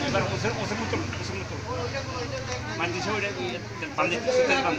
এবার ওসে ওসে মুতো ওসে মুতো মানে দিছে ওইটা পানি দিতে পানি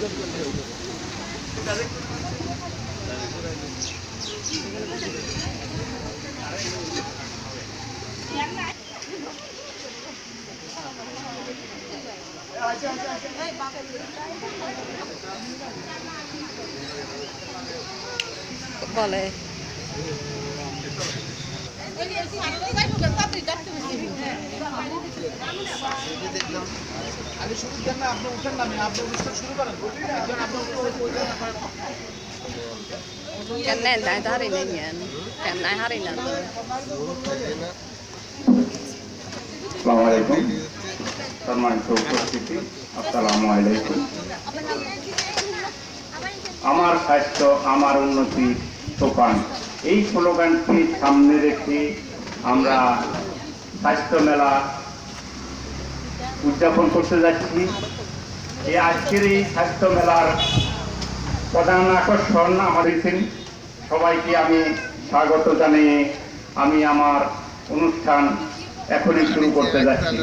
নাকি অডিও করেন ভিডিও করিয়ে তাহলে আপনি নিয়ে যাবেন আপনার তোমরা করিয়ে নাই হারি নেই কেন নাই হারি না তো আসসালামু আলাইকুম। সম্মানিত উপস্থিতি আমার স্বাস্থ্য, আমার উন্নতি সোপান। এই স্লোগানটি সামনে রেখে আমরা স্বাস্থ্য মেলা উদযাপন করতে যাচ্ছি। এই আজকের এই স্বাস্থ্য মেলার প্রধান আকর্ষণ আমাদের। সবাইকে আমি স্বাগত জানিয়ে আমি আমার অনুষ্ঠান এখনই শুরু করতে যাচ্ছি।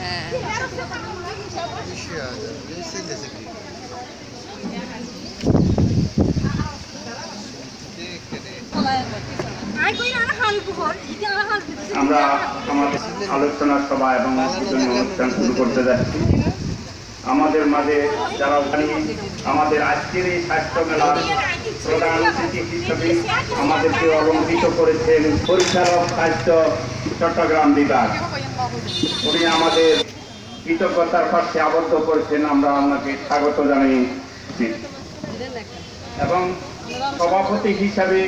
হ্যাঁ। আমরা আমাদের আলোচনা সভা এবং অনুষ্ঠান শুরু করতে যাচ্ছি। আমাদের মাঝে যারা ওখানে, আমাদের আজকের এই স্বাস্থ্য মেলার প্রধান অতিথি হিসেবে আমাদেরকে অলঙ্কৃত করেছেন পরিচালক স্বাস্থ্য চট্টগ্রাম বিভাগ। উনি আমাদের কৃতজ্ঞতার পাশে আবদ্ধ করেছেন। আমরা আপনাকে স্বাগত জানাই। এবং সভাপতি হিসাবে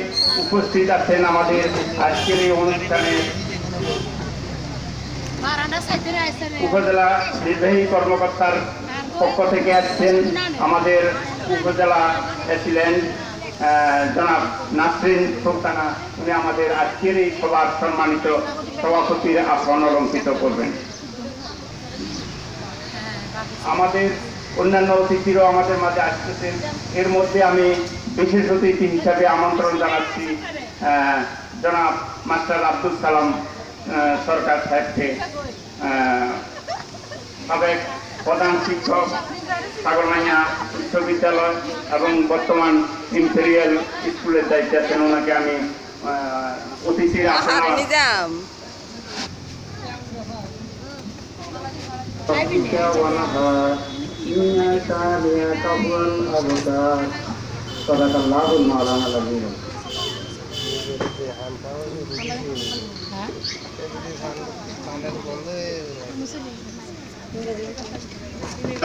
উপস্থিত আছেন আমাদের আজকের এই অনুষ্ঠানে। উপজেলা নির্বাহী কর্মকর্তার পক্ষ থেকে আসছেন আমাদের উপজেলা প্রেসিডেন্ট জনাব নাসরিন সুলতানা। উনি আমাদের আজকের এই সভার সম্মানিত সভাপতির আসন অলঙ্কৃত করবেন। আমাদের অন্যান্য অতিথিরাও আমাদের মাঝে আসতেছেন। এর মধ্যে আমি বিশেষ অতিথি হিসাবে আমন্ত্রণ জানাচ্ছি জনাব মাস্টার আব্দুল সালাম সরকার সাহেবকে। সাবেক প্রধান শিক্ষক সাগরমাইয়া উচ্চ বিদ্যালয় এবং বর্তমান ইম্পেরিয়াল স্কুলের দায়িত্বে আছেন। ওনাকে আমি অতিথির আসন صدق الله المولانا العظيم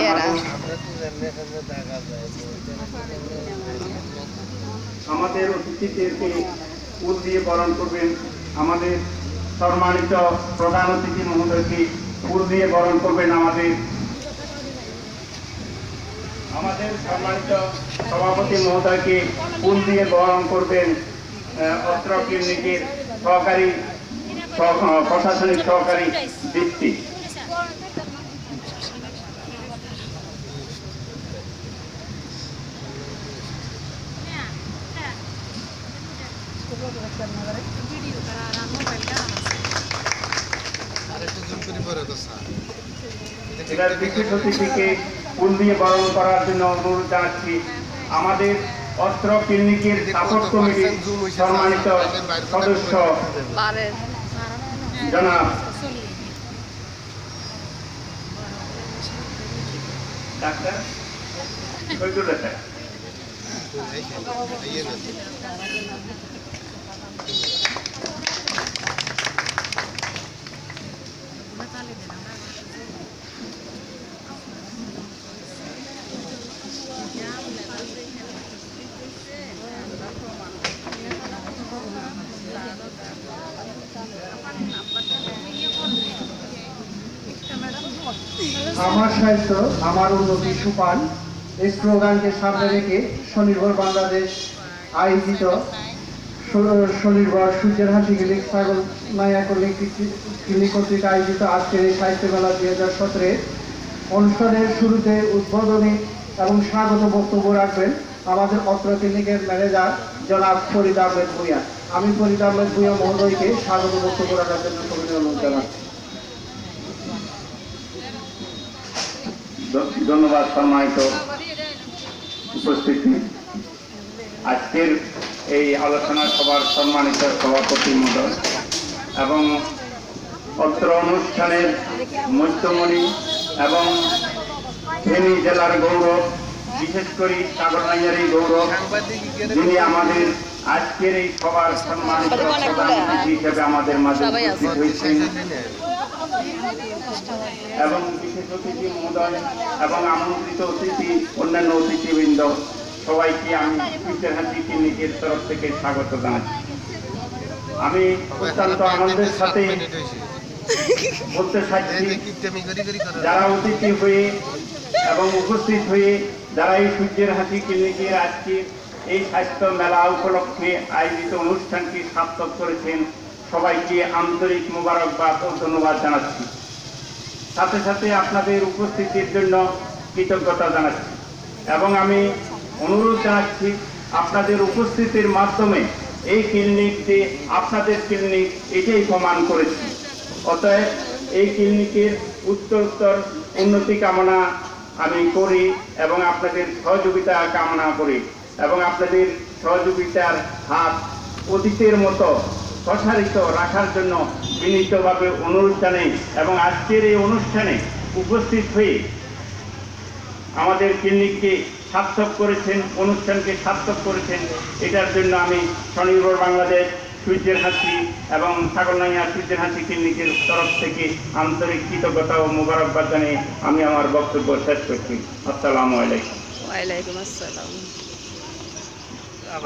এরা আমরা তো এমনি এখানে দেখা যায় আমাদের অতিথিদেরকে ফুল দিয়ে বরণ করবেন আমাদের সম্মানিত প্রধান অতিথি মহোদয়কে ফুল দিয়ে বরণ করবেন আমাদের আমাদের সম্মানিত সভাপতি মহোদয়কে ফুল দিয়ে বরণ করবেন অত্র ক্লিনিকের সহকারী প্রশাসনিক সহকারী দৃষ্টি আরেকটু জুম করে পরে তো স্যার এবার বিশেষ অতিথিকে ফুল দিয়ে বরণ করার জন্য অনুরোধ জানাচ্ছি। আমাদের অস্ত্র ক্লিনিকের সাপোর্ট কমিটির সম্মানিত সদস্য জনাব ডাক্তার শহীদুল স্যার ইয়ে না। আমার সাহিত্য, আমার উন্নতি সুপান এই স্লোগানকে সামনে রেখে স্বনির্ভর বাংলাদেশ আয়োজিত স্বনির্ভর সূর্যের হাসি ক্লিনিক ছাগল মায়া ক্লিনিক ক্লিনিক কর্তৃক আয়োজিত আজকের এই সাহিত্য মেলা দুই হাজার সতেরো অনুষ্ঠানের শুরুতে উদ্বোধনী এবং স্বাগত বক্তব্য রাখবেন আমাদের অত্র ক্লিনিকের ম্যানেজার জনাব ফরিদ আহমেদ ভূঁইয়া। আমি ফরিদ আহমেদ ভূঁইয়া মহোদয়কে স্বাগত বক্তব্য রাখার জন্য অনুরোধ জানাচ্ছি। ধন্যবাদ সম্মানিত উপস্থিতি। আজকের এই আলোচনা সভার সম্মানিত সভাপতি মণ্ডল এবং অত্র অনুষ্ঠানের মধ্যমণি এবং ফেনী জেলার গৌরব, বিশেষ করে সাগরনাইয়ারি গৌরব, যিনি আমাদের আজকের এই সভার সম্মানিত হিসেবে আমাদের মাঝে উপস্থিত হয়েছেন। এবং বিশেষ অতিথি মহোদয় এবং আমন্ত্রিত অতিথি, অন্যান্য অতিথিবৃন্দ, সবাইকে আমি ফিউচার হাসি ক্লিনিকের তরফ থেকে স্বাগত জানাচ্ছি আমি অত্যন্ত আনন্দের সাথে বলতে করে। যারা অতিথি হয়ে এবং উপস্থিত হয়ে যারা এই সূর্যের হাসি ক্লিনিকের আজকে এই স্বাস্থ্য মেলা উপলক্ষে আয়োজিত অনুষ্ঠানটি সার্থক করেছেন সবাইকে আন্তরিক মোবারকবাদ ও ধন্যবাদ জানাচ্ছি। সাথে সাথে আপনাদের উপস্থিতির জন্য কৃতজ্ঞতা জানাচ্ছি এবং আমি অনুরোধ জানাচ্ছি আপনাদের উপস্থিতির মাধ্যমে এই ক্লিনিকটি, আপনাদের ক্লিনিক এটাই প্রমাণ করেছে। অতএব এই ক্লিনিকের উত্তরোত্তর উন্নতি কামনা আমি করি এবং আপনাদের সহযোগিতা কামনা করি এবং আপনাদের সহযোগিতার হাত অতীতের মতো প্রসারিত রাখার জন্য বিনীতভাবে অনুরোধ জানাই এবং আজকের এই অনুষ্ঠানে উপস্থিত হয়ে আমাদের ক্লিনিককে সার্থক করেছেন অনুষ্ঠানকে সার্থক করেছেন। এটার জন্য আমি স্বনির্ভর বাংলাদেশ সূর্যের হাসি এবং সাগরনাইয়া সূর্যের হাসি ক্লিনিকের তরফ থেকে আন্তরিক কৃতজ্ঞতা ও মোবারকবাদ জানিয়ে আমি আমার বক্তব্য শেষ করছি। আসসালামু আলাইকুম। ওয়ালাইকুম আসসালাম।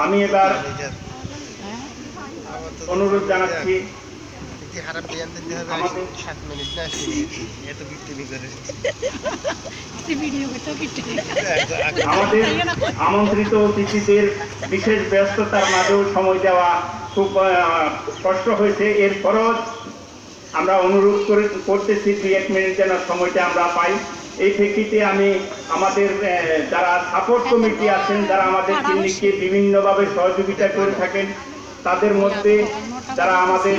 আমি এবার অনুরোধ জানাচ্ছি। আমাদের- আমন্ত্রিত অতিথিদের বিশেষ ব্যস্ততার মাঝেও সময় দেওয়া খুব কষ্ট হয়েছে। আমরা অনুরোধ করে করতেছি দুই এক মিনিট যেন সময়টা আমরা পাই। এই প্রেক্ষিতে আমি আমাদের আহ, যারা সাপোর্ট কমিটি আছেন যারা আমাদের ক্লিনিককে বিভিন্নভাবে সহযোগিতা করে থাকেন তাদের মধ্যে যারা আমাদের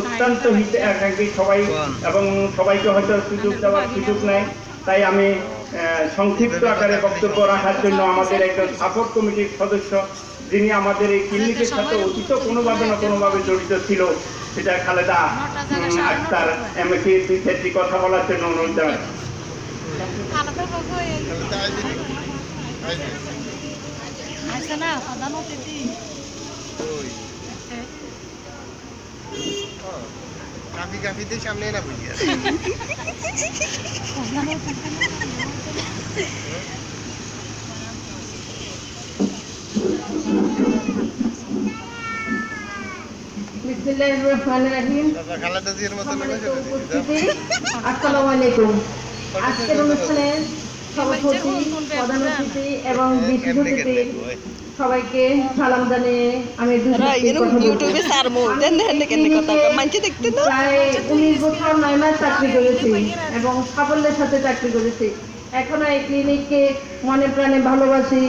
অত্যন্ত হিতে আকাঙ্ক্ষী সবাই এবং সবাইকে হয়তো সুযোগ দেওয়ার সুযোগ নেই। তাই আমি সংক্ষিপ্ত আকারে বক্তব্য রাখার জন্য আমাদের একজন সাপোর্ট কমিটির সদস্য, যিনি আমাদের এই ক্লিনিকের সাথে অতীত কোনোভাবে না কোনোভাবে জড়িত ছিল, সেটা খালেদা আক্তার এমকে দুই চারটি কথা বলার জন্য অনুরোধ আসছে না, প্রধান অতিথি। কাফি কাফিতে সামনে না বুঝি আসসালামু আলাইকুম। আজকের অনুষ্ঠানে সভাপতি প্রধান অতিথি এবং বিশেষ অতিথি সবাইকে সালাম জানিয়ে আমি দুটো ইউটিউবে সারমু দেন দেন কথা মানছে দেখতে তো। প্রায় উনিশ বছর নয় মাস চাকরি করেছি এবং সাফল্যের সাথে চাকরি করেছি। এখনও এই ক্লিনিককে মনে প্রাণে ভালোবাসি।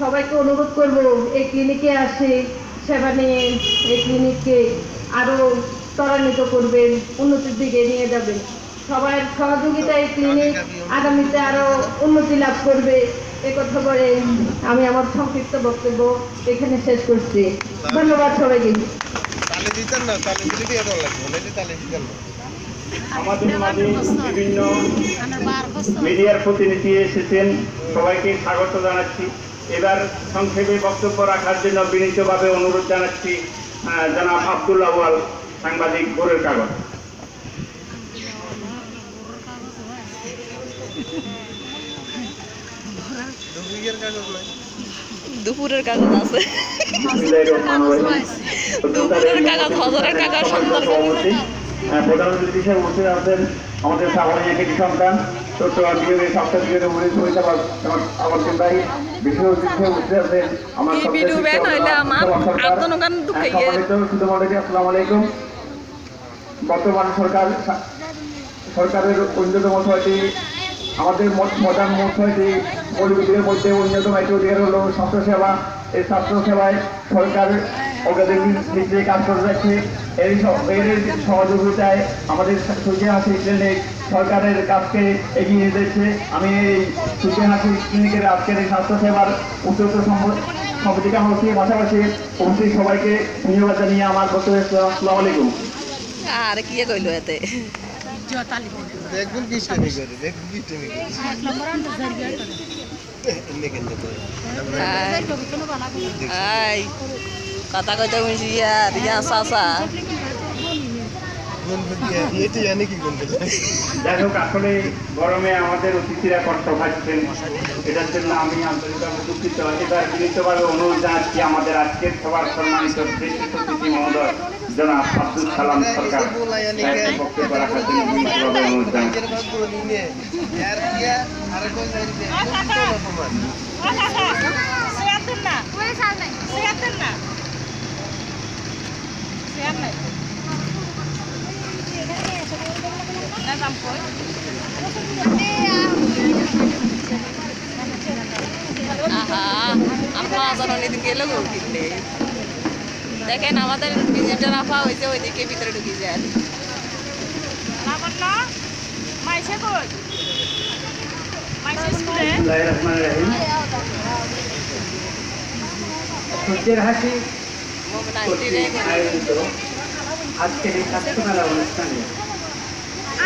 সবাইকে অনুরোধ করব এই ক্লিনিকে আসে সেবা নিয়ে এই ক্লিনিককে আরও ত্বরান্বিত করবেন উন্নতির দিকে নিয়ে যাবেন। সবার সহযোগিতায় ক্লিনিক আগামীতে আরও উন্নতি লাভ করবে। এ কথা বলে আমি আমার সংক্ষিপ্ত বক্তব্য এখানে শেষ করছি। ধন্যবাদ সবাইকে। আমাদের মাঝে বিভিন্ন মিডিয়ার প্রতিনিধি এসেছেন সবাইকে স্বাগত জানাচ্ছি। এবার সংক্ষেপে বক্তব্য রাখার জন্য বিনীতভাবে অনুরোধ জানাচ্ছি আহ, জনাব আব্দুল আওয়াল সাংবাদিক বোরের কাগজ ডুপ্লিকেট কাগজ নাই দুপুরের কাগজ আছে। দুপুরের কাগজ, হজরের কাগজ, সন্ধ্যার কাগজ। হ্যাঁ, প্রধান অতিথি হিসেবে উপস্থিত আছেন আমাদের সাগরী একটি সন্তান চট্টগ্রাম বিভাগের সপ্তাহ বিভাগের উপস্থিত হয়েছে আমার আমার চিন্তাই বিশেষ অতিথি হিসেবে উপস্থিত আছেন আমার এই সবচেয়ে ভিডিও ব্যান শিক্ষক হইলে আমার সমাজ সরকার। আব্দুল ওখান ঢুকাইয়ে- সম্মানিত শুধু মন্ডলী আসসালামু আলাইকুম বর্তমান সরকার সরকারের অন্যতম ছয়টি আমাদের মোট ছয়টি মৌলিকের মধ্যে অন্যতম একটি অধিকার হলো স্বাস্থ্যসেবা। এই স্বাস্থ্যসেবায় সরকার ভিত্তিতে কাজ করে যাচ্ছে। এই এর সহযোগিতায় আমাদের সুখে হাসি ক্লিনিক সরকারের কাজকে এগিয়ে যাচ্ছে। আমি এই সুখে হাসি ক্লিনিকের আজকের এই স্বাস্থ্যসেবার উচ্চতর সমিতি কামড়ছি পাশাপাশি উপস্থিত সবাইকে ধন্যবাদ জানিয়ে আমার বক্তব্য আসসালামু আলাইকুম। আর কি কইলো এতে? জতালি দেখবেন কিস্টেমি করে বানাবো আই কথা কইতে ইয়া সাসা কোন দিয়ে এটি জানি কি কোন দিয়ে যাই হোক আসলে গরমে আমাদের অতিথিরা কষ্ট পাচ্ছেন এটার জন্য আমি আন্তরিকভাবে দুঃখিত। এবার বিনীতভাবে অনুরোধ জানাচ্ছি আমাদের আজকের সবার সম্মানিত শ্রেষ্ঠ অতিথি মহোদয় জনাব আব্দুল সালাম সরকার বক্তব্য রাখার জন্য বিনীতভাবে অনুরোধ জানাচ্ছি আর কি আর কোন জায়গায় অপমান সিয়াতেন না সিয়াতেন না সিয়াত নাই না যাম কই আহা আপা জননী দিন গেল গো কিনলে দেখেন আমাদের ভিজিটার আপা হয়েছে ওইদিকে ভিতরে ঢুকে যায়। মাইসে কই? মাইসে। সূর্যের হাসি আজকের এই মেলা অনুষ্ঠানে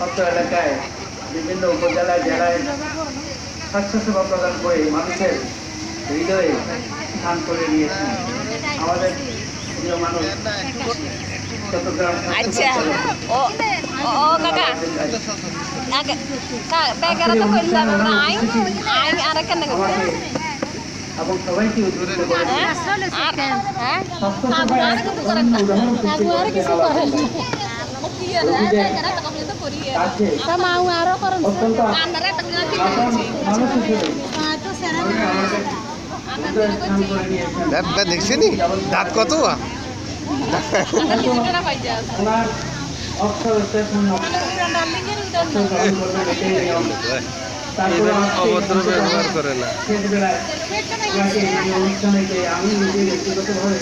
অত্র এলাকায় বিভিন্ন উপজেলায় জেলায় স্বাস্থ্যসেবা প্রদান করে মানুষের হৃদয়ে স্থান করে নিয়েছেন। আমাদের প্রিয় মানুষ চট্টগ্রাম আচ্ছা। এবং সবাইকে উদ্বুদ্ধ করে হ্যাঁ? উদাহরণ করে নিয়েছেন দাঁত দেখছি নি দাঁত কত অভদ্র ব্যবহার করে না আমি নিজে ব্যক্তিগতভাবে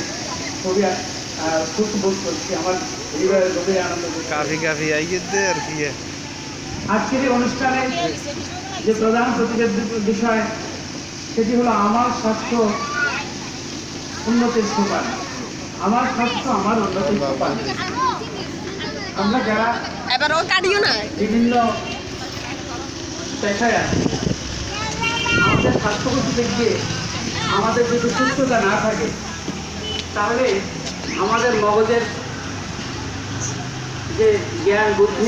করছি আমার আনন্দ। কাফি কাফি আর কি আজকের এই অনুষ্ঠানে যে প্রধান বিষয় সেটি হলো আমার স্বাস্থ্য উন্নতির সোপান আমার স্বাস্থ্য আমার উন্নতির সোপান আমরা যারা এবার ও কাটিও না। বিভিন্ন পেশায় আছি আমাদের স্বাস্থ্যগত দিক দিয়ে আমাদের যদি সুস্থতা না থাকে তাহলে আমাদের মগজের যে জ্ঞান বুদ্ধি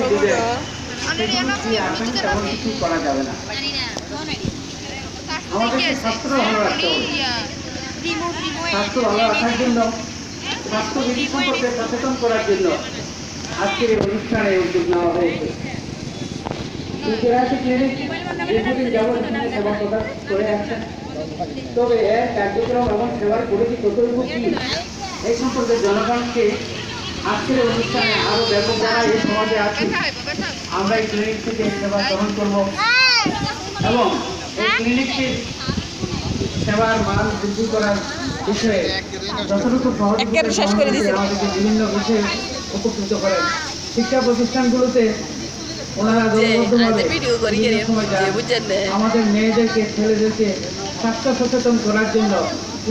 তেমন কিছু করা যাবে না। আমাদেরকে স্বাস্থ্য ভালো রাখতে হবে। স্বাস্থ্য ভালো রাখার জন্য স্বাস্থ্যবিধি সম্পর্কে সচেতন করার জন্য আজকের এই অনুষ্ঠানে উদ্যোগ নেওয়া হয়েছে। সুচেরাশি ক্লিনিক দীর্ঘদিন যাবৎ সেবা প্রদান করে আসছেন তবে এর কার্যক্রম এবং সেবার পরিধি কতটুকু কি? এই সম্পর্কে জনগণকে আজকের অনুষ্ঠানে আরও ব্যাপক যারা এই সমাজে আছে আমরা এই ক্লিনিক থেকে সেবা গ্রহণ করব। এবং এই ক্লিনিককে সেবার মান বৃদ্ধি করার বিষয়ে যতটুকু। আমাদেরকে বিভিন্ন বিষয়ে উপকৃত করেন। শিক্ষা প্রতিষ্ঠানগুলোতে ওনারা আমাদের মেয়েদেরকে ছেলেদেরকে স্বাস্থ্য সচেতন করার জন্য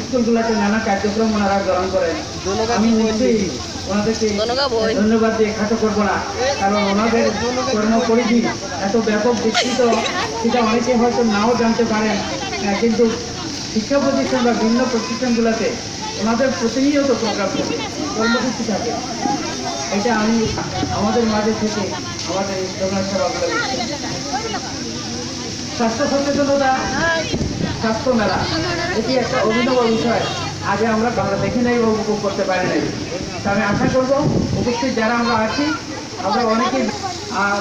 স্কুলগুলোতে নানা কার্যক্রম ওনারা গ্রহণ করেন। আমি নিশ্চয়ই ওনাদেরকে ধন্যবাদ দিয়ে খাটো করব না কারণ ওনাদের কর্ম পরিধি এত ব্যাপক বিস্তৃত সেটা অনেকে হয়তো নাও জানতে পারেন। কিন্তু শিক্ষা প্রতিষ্ঠান বা ভিন্ন প্রতিষ্ঠানগুলোতে ওনাদের প্রতিনিয়ত প্রোগ্রাম থাকে কর্মসূচি থাকে। এটা আমি আমাদের মাঝে থেকে আমাদের সেবাগুলো স্বাস্থ্য সচেতনতা স্বাস্থ্য মেলা এটি একটা অভিনব বিষয়। আগে আমরা বাংলা দেখি নাই বা উপভোগ করতে পারি নাই। আমি আশা করব, উপস্থিত যারা আমরা আছি, আমরা অনেকেই আর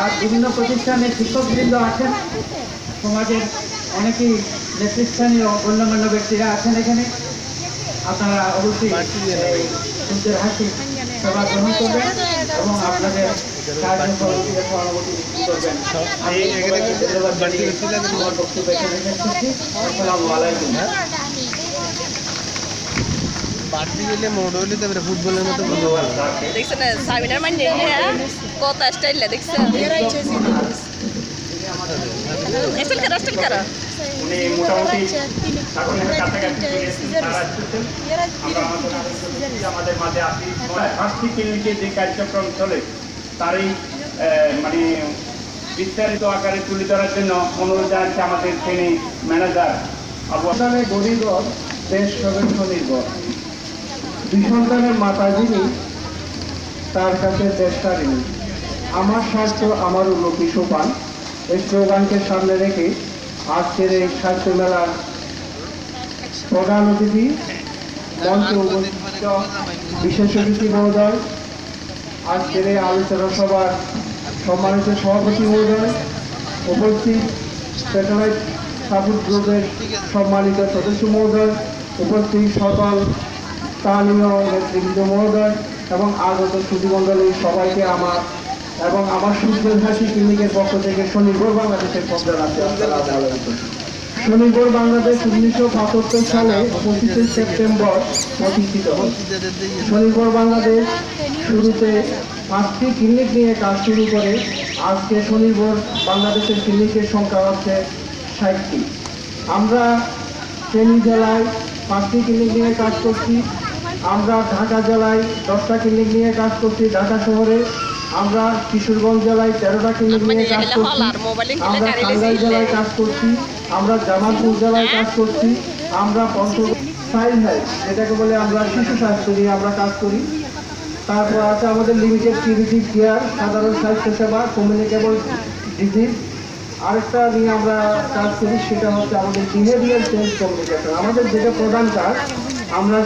আর বিভিন্ন প্রতিষ্ঠানের শিক্ষকবৃন্দ আছেন, সমাজের অনেকেই নেতৃস্থানীয় গণ্যমান্য ব্যক্তিরা আছেন এখানে। আপনারা অবশ্যই সূর্যের হাসি গ্রহণ করবেন এবং আপনাদের বাড়তি গেলে মোড় হইলে তারপরে ফুটবলের মতো দেখছেন না সাবিনার কত স্টাইল দেখছেন স্টাইল করা স্টাইল করা উনি মোটামুটি এখন কাছাকাছি চলে এসেছেন, তারা আসতেছেন। আমরা আমাদের মাঝে আসি স্বাস্থ্য ক্লিনিকে যে কার্যক্রম চলে তারই আহ, মানে বিস্তারিত আকারে তুলে ধরার জন্য অনুরোধ জানাচ্ছি আমাদের শ্রেণি ম্যানেজার আবু সন্তানে গরিব দেশ সদস্য নির্ভর। দুই সন্তানের মাতা যিনি তার কাছে দেশটা ঋণী আমার স্বাস্থ্য আমার উন্নতি সোপান। এই স্লোগানকে সামনে রেখে আজকের এই স্বাস্থ্য মেলার প্রধান অতিথি মঞ্চে বিশেষ অতিথি মহোদয় আজকের এই আলোচনা সভার সম্মানিত সভাপতি মহোদয়, উপস্থিত স্যাটেলাইট সাপোর্ট গ্রুপের সম্মানিত সদস্য মহোদয়, উপস্থিত সকল স্থানীয় নেতৃবৃন্দ মহোদয় এবং আগত সুধীমণ্ডলী সবাইকে আমার এবং আমার সূর্যের হাসি ক্লিনিকের পক্ষ থেকে স্বনির্ভর বাংলাদেশের পক্ষ রাখতে স্বনির্ভর বাংলাদেশ উনিশশো বাহাত্তর সালে পঁচিশে সেপ্টেম্বর প্রতিষ্ঠিত স্বনির্ভর বাংলাদেশ শুরুতে পাঁচটি ক্লিনিক নিয়ে কাজ শুরু করে। আজকে স্বনির্ভর বাংলাদেশের ক্লিনিকের সংখ্যা হচ্ছে ষাটটি। আমরা ফেনী জেলায় পাঁচটি ক্লিনিক নিয়ে কাজ করছি। আমরা ঢাকা জেলায় দশটা ক্লিনিক নিয়ে কাজ করছি ঢাকা শহরে। আমরা কিশোরগঞ্জ জেলায় তেরোটা ক্লিনিক নিয়ে কাজ করছি। আমরা টাঙ্গাইল জেলায় কাজ করছি। আমরা জামালপুর জেলায় কাজ করছি, আমরা পঞ্চায়েত হেলথ যেটাকে বলে আমরা শিশু স্বাস্থ্য নিয়ে আমরা কাজ করি। তারপর আছে আমাদের লিমিটেড কিউরিটি কেয়ার সাধারণ স্বাস্থ্য সেবা কমিউনিকেবল ডিজিজ আরেকটা নিয়ে আমরা কাজ করি, সেটা হচ্ছে আমাদের বিহেভিয়ার চেঞ্জ কমিউনিকেশন আমাদের যেটা প্রধান কাজ, আমরা